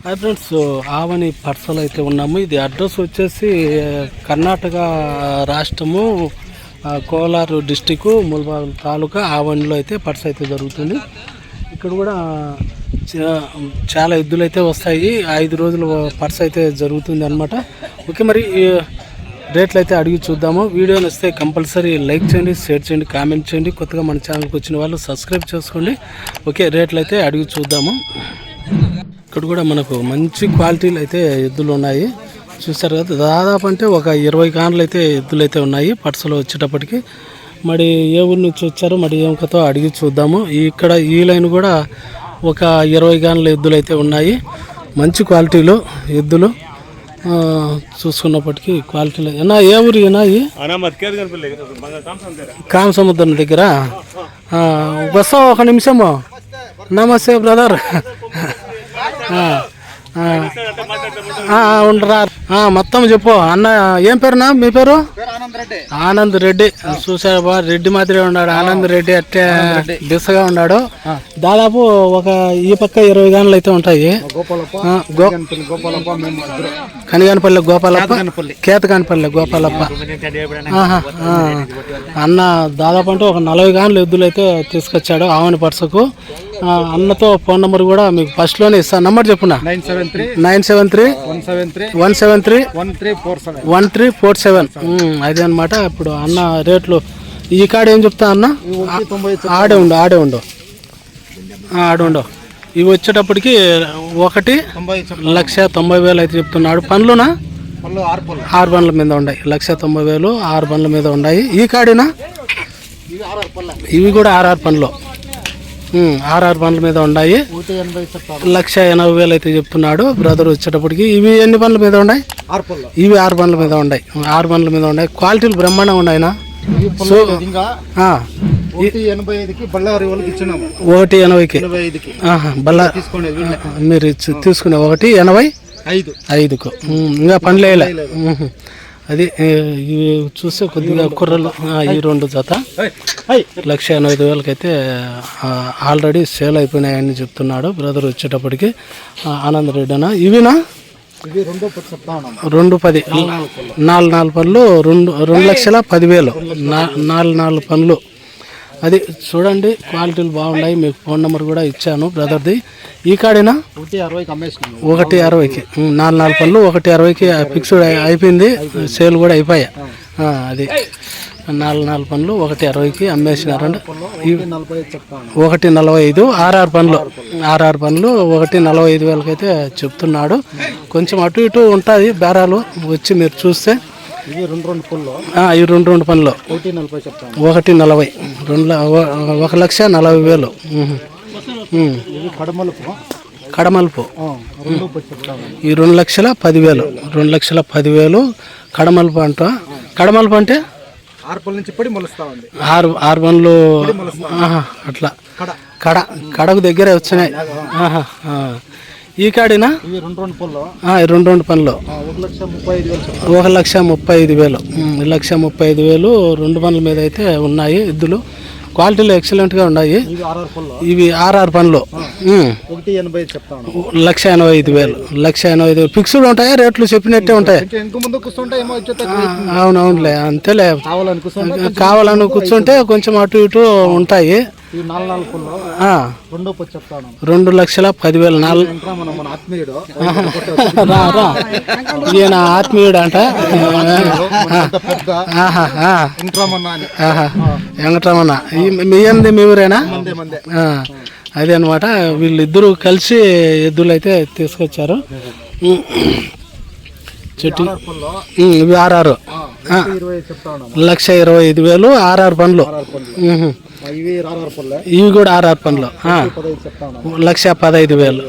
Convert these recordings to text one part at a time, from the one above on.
Hi friends Avani pursed అయితే ఉన్నాము. ఇది అడ్రస్ వచ్చేసి కర్ణాటక రాష్ట్రము కోలారు డిస్టిక్ ముల్బాగ్ తాలూకా ఆవనిలో అయితే పర్స్ అయితే జరుగుతుంది. ఇక్కడ కూడా చాలా ఎద్దులు అయితే వస్తాయి. ఐదు రోజులు పర్స్ అయితే జరుగుతుంది అనమాట ఓకే మరి రేట్లు అయితే అడిగి చూద్దాము. వీడియో నచ్చితే కంపల్సరీ లైక్ చేయండి షేర్ చేయండి కామెంట్ చేయండి. కొత్తగా మన ఛానల్కి వచ్చిన వాళ్ళు సబ్స్క్రైబ్ చేసుకోండి. ఓకే రేట్లు అయితే అడిగి చూద్దాము. ఇక్కడ కూడా మనకు మంచి క్వాలిటీలు అయితే ఎద్దులు ఉన్నాయి. చూస్తారు కదా దాదాపు అంటే ఒక ఇరవై కాన్లు అయితే ఎద్దులు అయితే ఉన్నాయి పట్సలో వచ్చేటప్పటికి. మరి ఏ ఊరి నుంచి వచ్చారో మరి ఏం కథో అడిగి చూద్దాము. ఇక్కడ ఈ లైన్ కూడా ఒక ఇరవై కాన్ల ఎద్దులు అయితే ఉన్నాయి. మంచి క్వాలిటీలు ఎద్దులు. చూసుకున్నప్పటికీ క్వాలిటీలు. ఏనా ఏ ఊరు ఏనా ఈ కామ సముద్రం దగ్గర వస్తావా ఒక నిమిషము. నమస్తే బ్రదర్. ఉండరా. మొత్తం చెప్పు. అన్న ఏం పేరునా? మీ పేరు? ఆనంద్ రెడ్డి. చూసాడు బా రెడ్డి మాదిరి ఉన్నాడు. ఆనంద్ రెడ్డి అట్టే దిశగా ఉన్నాడు. దాదాపు ఒక ఈ పక్క ఇరవై గంటలు అయితే ఉంటాయి. కనిగానపల్లి గోపాలప్ప కేతకానపల్లి. గోపాలప్ప. అన్న దాదాపు అంటే ఒక నలభై గానులు ఎద్దులు అయితే తీసుకొచ్చాడు ఆవని పర్సకు. అన్నతో ఫోన్ నెంబర్ కూడా మీకు ఫస్ట్లోనే ఇస్తాను నెంబర్ చెప్పునా? Nine seven three. Nine seven three. One seven three. One seven three. One three four seven. One three four seven. అదే అనమాట ఇప్పుడు అన్న రేట్లు. ఈ కాడ ఏం చెప్తా అన్న? ఆడే ఉండు ఆడే ఉండు. ఆడే ఉండు. ఇవి వచ్చేటప్పటికి ఒకటి లక్ష తొంభై వేలు అయితే చెప్తున్నాడు. పనులునా ఆరు బండ్ల మీద ఉన్నాయి లక్ష తొంభై వేలు ఆరు బండ్ల మీద ఉన్నాయి ఈ కాడినా? ఇవి కూడా ఆర్ఆర్ పనులు ఆర్ఆర్ పనుల మీద ఉన్నాయి. లక్ష ఎనభై వేలు అయితే చెప్తున్నాడు బ్రదర్ వచ్చేటప్పటికి. ఇవి ఎన్ని పనుల మీద ఉన్నాయి? ఇవి ఆరు పనుల మీద ఉన్నాయి. ఆరు పనుల మీద ఉన్నాయి. క్వాలిటీలు బ్రహ్మాండంగా ఉన్నాయినా ఇంకా ఆ, ఒకటి ఎనభైకి. వీళ్ళే. మీరు తీసుకునే ఒకటి ఎనభై ఐదు. ఐదుకు. ఇంకా పనులు వేయలే. అది ఇవి చూస్తే కొద్దిగా కుర్రలు ఈ రెండు జత. లక్ష ఎనభై ఐదు వేలకైతే ఆల్రెడీ సేల్ అయిపోయినాయని చెప్తున్నాడు బ్రదర్ వచ్చేటప్పటికి ఆ, ఆనంద్ రెడ్డి అన్న. ఇవినా? రెండు పది నాలుగు నాలుగు పనులు రెండు రెండు లక్షల పదివేలు. నా- నాలుగు నాలుగు పనులు అది చూడండి క్వాలిటీలు బాగున్నాయి. మీకు ఫోన్ నెంబర్ కూడా ఇచ్చాను బ్రదర్ది. ఈ కాడేనా? ఒకటి అరవైకి ఒకటి అరవైకి. నాలుగు నాలుగు పనులు ఒకటి అరవైకి ఫిక్స్డ్ అయి- అయిపోయింది. సేల్ కూడా అయిపోయాయి ఆ, అది. నాలుగు నాలుగు పనులు ఒకటి అరవైకి అమ్మేసినారండి ఒకటి నలభై ఐదు చెప్తా ఉన్నాము ఒకటి నలభై ఐదు ఆర్ఆర్ పనులు ఆర్ఆర్ పనులు ఒకటి నలభై ఐదు వేలకైతే చెప్తున్నాడు. కొంచెం అటు ఇటు ఉంటుంది బేరాలు వచ్చి మీరు చూస్తే. ఇవి రెండు రెండు ఈ రెండు రెండు పనులు ఒకటి నలభై చెప్తాను. ఒకటి నలభై. రెండు ఒక- లక్ష నలభై వేలు. ఇవి కడమలుపు. ఈ రెండు లక్షల పదివేలు. రెండు లక్షల పదివేలు కడమలుపు అంట. కడమలుపు అంటే? ఆరు నుంచి పడి ఆరు ఆరు పనులు అట్లా. కడ. కడ కడకు దగ్గరే వచ్చినాయి. ఈ కాడినా? రెండు రెండు ఈ రెండు రెండు పనులు ఒక లక్ష ముప్పై ఐదు వేలు లక్ష ముప్పై ఐదు వేలు. రెండు పనుల మీద అయితే ఉన్నాయి ఎద్దులు. క్వాలిటీలు ఎక్సలెంట్గా ఉన్నాయి. ఇవి ఆర్ఆర్ పనులు. లక్ష ఎనభై ఐదు వేలు. లక్ష ఎనభై ఐదు వేలు. ఫిక్స్డ్ ఉంటాయా? రేట్లు చెప్పినట్టే ఉంటాయి. అవునవునులే అంతేలే. కావాలని కూర్చుంటే కొంచెం అటు ఇటు ఉంటాయి. నాలుగు రెండో పచ్చి లక్షల పదివేలు నాలుగు. ఇంకా మన మన ఆత్మీయుడు. రా రా. ఈయన ఆత్మీయుడు అంట. వెంకటరమణ మీ ఏంది మీ ఊరేనా అదే అనమాట వీళ్ళిద్దరూ కలిసి ఎద్దులు అయితే తీసుకొచ్చారు. చెట్టు. ఇవి ఆర్ఆర్. లక్ష ఇరవై ఐదు వేలు ఆర్ఆర్ పనులు ఇవి కూడా ఆర్ఆర్ పనులు. లక్ష పదహైదు వేలు.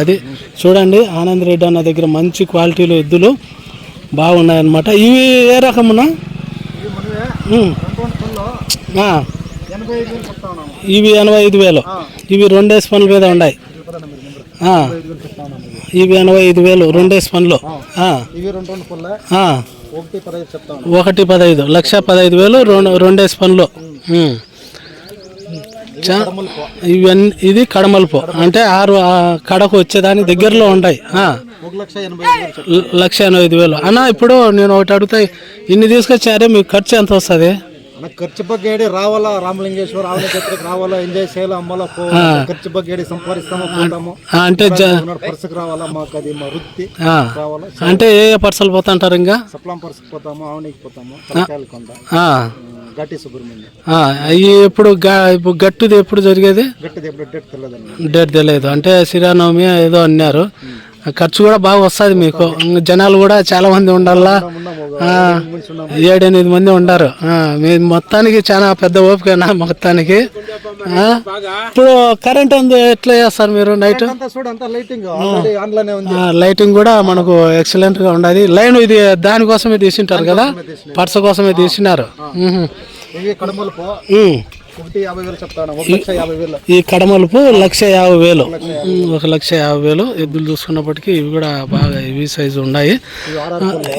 అది చూడండి ఆనంద్ రెడ్డి అన్న దగ్గర మంచి క్వాలిటీలు ఎద్దులు బాగున్నాయన్నమాట. ఇవి ఏ రకమునా ఇవి ఎనభై ఐదు వేలు ఇవి రెండేసి పనుల మీద ఉన్నాయి. ఇవి ఎనభై ఐదు వేలు రెండేసి పనులు. ఒకటి పదహైదు లక్ష పదహైదు వేలు రెండు రెండేసి పనులు. ఇవన్నీ ఇది కడమలుపు. అంటే ఆరు కడకు వచ్చేదాని దగ్గరలో ఉంటాయి. లక్ష ఎనభై ఐదు వేలు. అన్న ఇప్పుడు నేను ఒకటి అడుగుతా ఇన్ని తీసుకొచ్చారే మీకు ఖర్చు ఎంత వస్తుంది? ఖర్చు బగ్గేడి రావాలా? రామలింగేశ్వర ఆలయక్షేత్రకి రావాలా? ఎంజాయ్ చేయాలా? అమ్మాలా? పోవాలా? ఖర్చు బగ్గేడి సంపాదిస్తాము? పోతాము? అంటే పర్సకు రావాలా? మాకు అది మా వృత్తి. రావాలా? అంటే ఏ పర్సలు పోతా అంటారు ఇంకా? సప్లాం పర్సకు పోతాము? ఆవనికి పోతాము? ఘాటి సుబ్రహ్మణ్యం. ఆ, అవి ఎప్పుడు గా- ఇప్పుడు గట్టుది ఎప్పుడు జరిగేది? గట్టిది ఎప్పుడు డేట్ తెలియదండి డేట్ తెలియదు అంటే శ్రీరామనవమి ఏదో అన్నారు. ఖర్చు కూడా బాగా వస్తుంది మీకు. జనాలు కూడా చాలా మంది ఉండాలా? ఏడెనిమిది మంది ఉండారు. మీ మొత్తానికి చాలా పెద్ద ఓపిక మొత్తానికి. ఇప్పుడు కరెంట్ ఉంది ఎట్లా చేస్తారు మీరు నైట్ లైటింగ్. కూడా మనకు ఎక్సలెంట్గా ఉండాలి లైన్ ఇది దానికోసమే తీసింటారు కదా? పర్స కోసమే తీసినారు. ఈ కడమలుపు లక్ష యాభై వేలు. ఒక లక్ష యాభై వేలు. ఎద్దులు చూసుకున్నప్పటికీ ఇవి కూడా బాగా ఇవి సైజు ఉన్నాయి.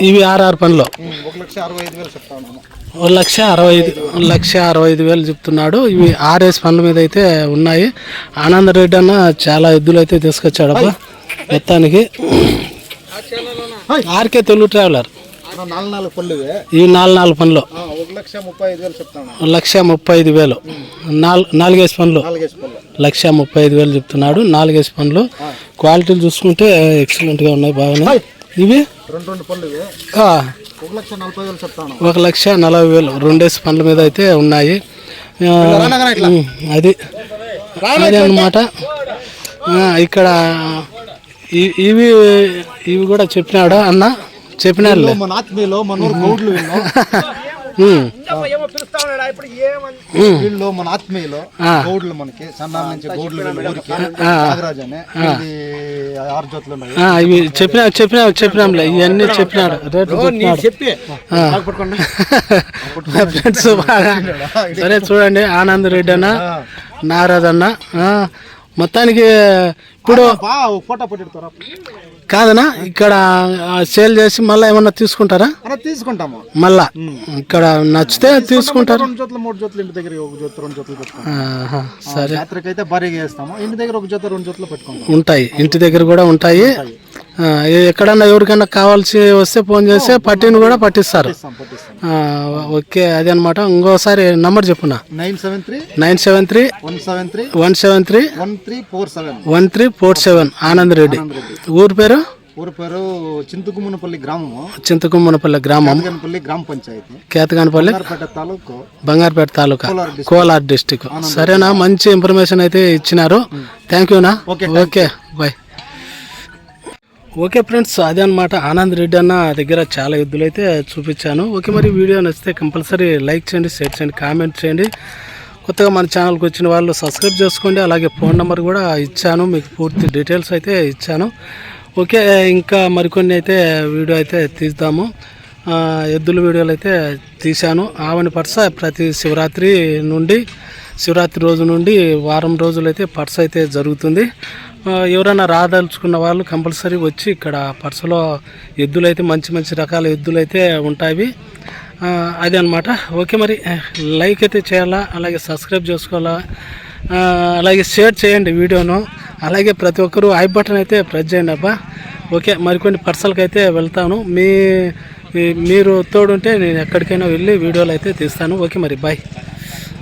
ఇవి ఆర్ఆర్ పనిలో. ఒక లక్ష అరవై ఐదు లక్ష అరవై ఐదు వేలు చెప్తున్నాడు. ఇవి ఆర్ఎస్ పనుల మీద అయితే ఉన్నాయి. ఆనంద్ రెడ్డి అన్న చాలా ఎద్దులు అయితే తీసుకొచ్చాడు మొత్తానికి ఆర్కే తెలుగు ట్రావెలర్ అన్న నాలుగు నాలుగు పళ్ళు ఇవి ఈ నాలుగు నాలుగు పనులు లక్ష ముప్పై ఐదు వేలు. నాలుగేసి పనులు లక్ష ముప్పై ఐదు వేలు చెప్తున్నాడు. నాలుగేసి పనులు క్వాలిటీలు చూసుకుంటే ఎక్సలెంట్గా ఉన్నాయి బాగానే. ఇవి? ఒక లక్ష నలభై వేలు రెండేసి పనుల మీద అయితే ఉన్నాయి. అది. అది అన్నమాట. ఆ, ఇక్కడ ఇవి ఇవి కూడా చెప్పినాడు అన్న? చెప్పినాడులే మన ఆత్మీయులు మన గౌడ్లు వీళ్ళు. మన ఆత్మీయులు. గౌడ్లు మనకి సన్నాల నుంచి గౌడ్లు ఊరికి. నాగరాజ్ అని వీళ్ళది ఆరు జోతులు ఉన్నాయి. ఆ, ఇవి చెప్పినా చెప్పినా చెప్పినాంలే. ఇవన్నీ చెప్పినాడు. చెప్పి. ఫ్రెండ్స్ బాగా సరే చూడండి. ఆనంద్ రెడ్డి అన్న నారాజ్ అన్న ఆ, మొత్తానికి ఇప్పుడు ఫోటో కాదనా? ఇక్కడ సేల్ చేసి మళ్ళీ ఏమన్నా తీసుకుంటారా? తీసుకుంటాము. మళ్ళా? ఇక్కడ నచ్చితే తీసుకుంటారు. రెండు జోతులు మూడు జోతులు ఇంటి దగ్గర ఒక జోతు రెండు జోతులు సరే. భారీగా వేస్తాము ఇంటి దగ్గర ఒక జోత రెండు జోతులు పెట్టుకుంటాం. ఉంటాయి. ఇంటి దగ్గర కూడా ఉంటాయి. ఎక్కడన్నా ఎవరికన్నా కావాల్సి వస్తే ఫోన్ చేస్తే పట్టిని కూడా పట్టిస్తారు. ఓకే అదే అనమాట ఇంకోసారి నంబర్ చెప్పునా? Nine seven three nine seven three one seven three one seven three one three four seven. One three four seven. Anand Reddy. ఊరి పేరు? ఊరి పేరు చింతకుమ్మనపల్లి గ్రామము. చింతకుమ్మనపల్లి గ్రామం. గ్రామ పంచాయతీ. కేతగానపల్లి? తాలూకు. బంగారుపేట తాలూకా? కోలార్ డిస్టిక్ సరేనా మంచి ఇన్ఫర్మేషన్ అయితే ఇచ్చినారు. Thank యూనా okay, okay bye. Okay friends అదే అనమాట ఆనంద్ రెడ్డి అన్న దగ్గర చాలా ఎద్దులు అయితే చూపించాను. ఓకే మరి వీడియో నచ్చితే కంపల్సరీ లైక్ చేయండి షేర్ చేయండి కామెంట్ చేయండి. కొత్తగా మన ఛానల్కి వచ్చిన వాళ్ళు సబ్స్క్రైబ్ చేసుకోండి. అలాగే ఫోన్ నెంబర్ కూడా ఇచ్చాను మీకు పూర్తి డీటెయిల్స్ అయితే ఇచ్చాను. ఓకే ఇంకా మరికొన్ని అయితే వీడియో అయితే తీద్దాము. ఎద్దుల వీడియోలు అయితే తీశాను. ఆవని పర్స ప్రతి శివరాత్రి నుండి శివరాత్రి రోజు నుండి వారం రోజులైతే పర్స అయితే జరుగుతుంది. ఎవరైనా రాదలుచుకున్న వాళ్ళు కంపల్సరీ వచ్చి ఇక్కడ పర్సులో ఎద్దులు అయితే మంచి మంచి రకాల ఎద్దులు అయితే ఉంటాయి. అది అదే అనమాట ఓకే మరి లైక్ అయితే చేయాలా అలాగే సబ్స్క్రైబ్ చేసుకోవాలా అలాగే షేర్ చేయండి వీడియోను అలాగే ప్రతి ఒక్కరూ ఐ బటన్ అయితే ప్రెస్ చేయండి అబ్బా. ఓకే మరికొన్ని పర్సల్కి అయితే వెళ్తాను మీ- మీరు తోడుంటే నేను ఎక్కడికైనా వెళ్ళి వీడియోలు అయితే తీస్తాను. ఓకే మరి బాయ్.